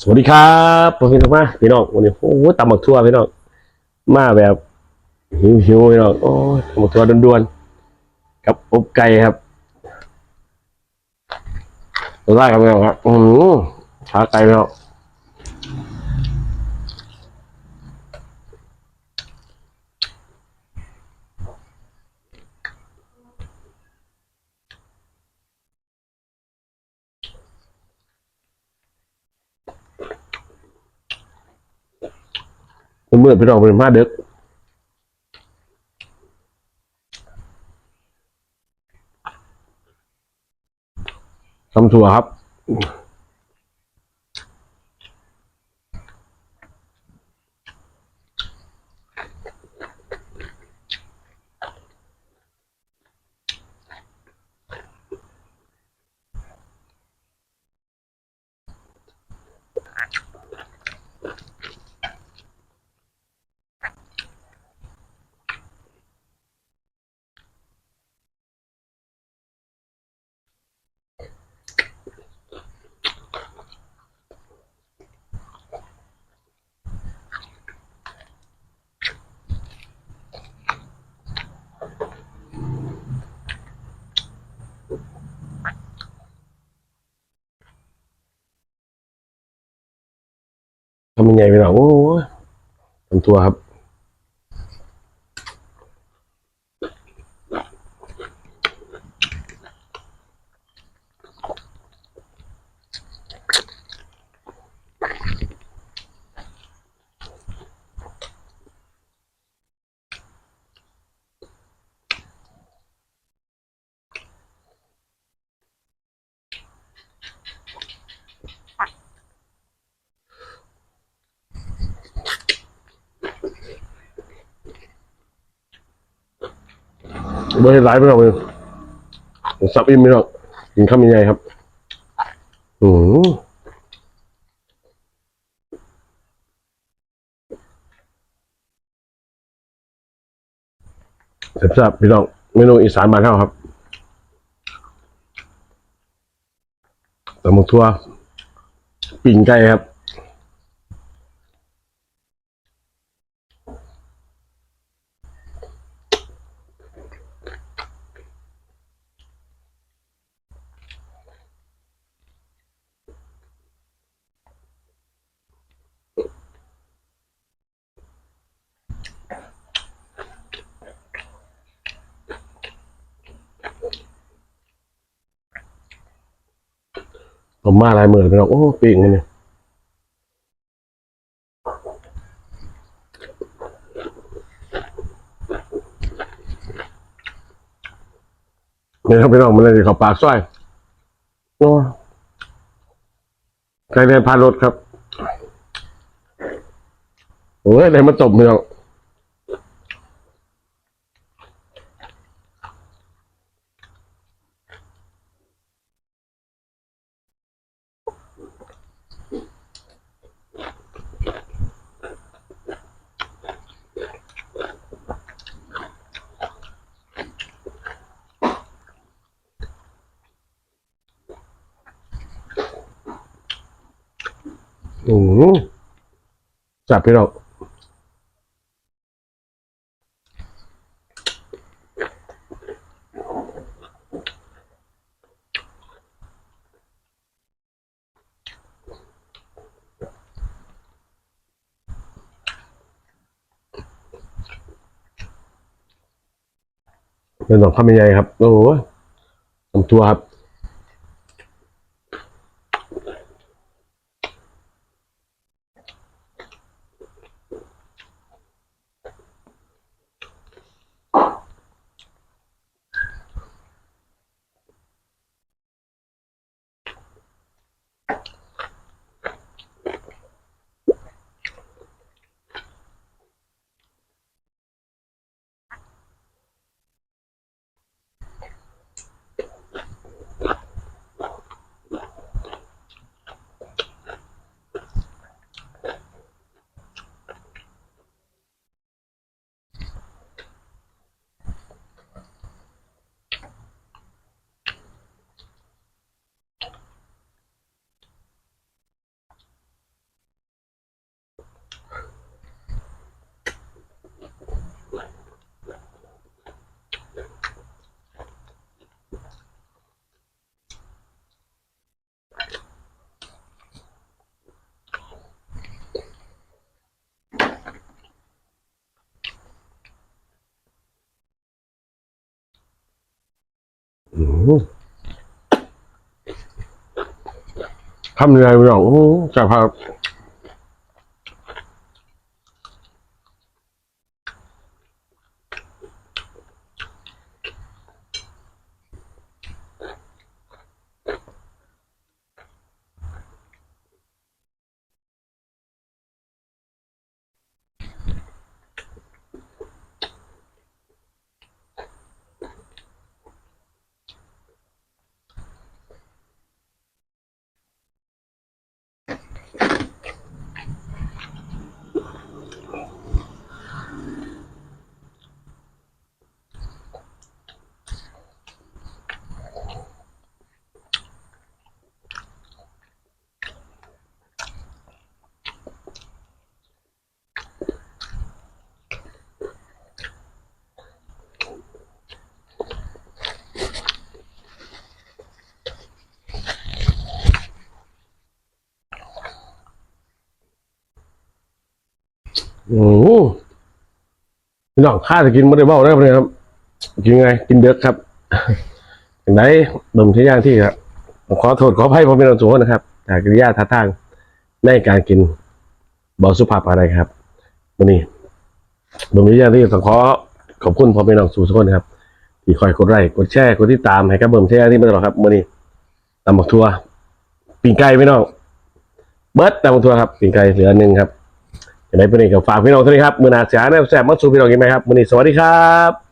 สวัสดีครับผมพี่น้องมาพี่น้องวันนี้โอ้โหตำหมักทั่วพี่น้องมาแบบหิวหิวๆพี่น้องโอ้ตำหมักทั่วด่วนๆกับอบไก่ครับไล่ครับพี่น้องครับอือขาไก่พี่น้อง เมื่อพี่น้องเป็นมาเด็กทำถั่วครับ ตัมันใหญ่ไปหน่อยโอ้ยทำตัวครับ บอร์เห็นไลฟ์พี่น้องเลยซับอิ่มพี่น้องกินข้าวยังไงครับ อืมแซ่บพี่น้องเมนูอีสานบ้านเฮาครับตำบักทั่วปิ่งไก่ครับ ผมมาหลายหมื่นพี่น้องโอ้ปิ่งมันเนี่ยนี่ครับพี่น้องมันเลยเขาปากซอยโอ้ใครเดินผ่ารถครับโอ้ยอะไรมาตบพี่น้อง อืมจับพี่น้องเป็นสองคำยังไงครับ โอ้โหทำตัวครับ ทำยังไงไม่รู้จับภาพ อือพี่น้องข้าจะกินไม่ได้เบ้าได้เลยครับ กินไง กินเด็กครับอย่างไรดมที่ย่างที่ครับขอโทษขออภัยผมเป็นอันสูงนะครับจากกิริยาท่าทางในการกินบอสุภาพอะไรครับวันนี้ดมที่ย่างที่ต้องขอขอบคุณพ่อแม่น้องสู่ทุกคนครับที่คอยกดไลค์กดแชร์กดติดตามให้กับเบิ่มแชร์ที่มาตลอดครับวันนี้ตำบักทัวปิ่งไก่พี่น้องเบิร์ดตำบักทัวครับปิ่งไก่เหลือหนึ่งครับ อย่างไรเป็นเอกฝากพี่น้องทุกท่านครับมือนาเสียแนวแสบมัดสูพี่น้องกินไหมครับมือนี้สวัสดีครับ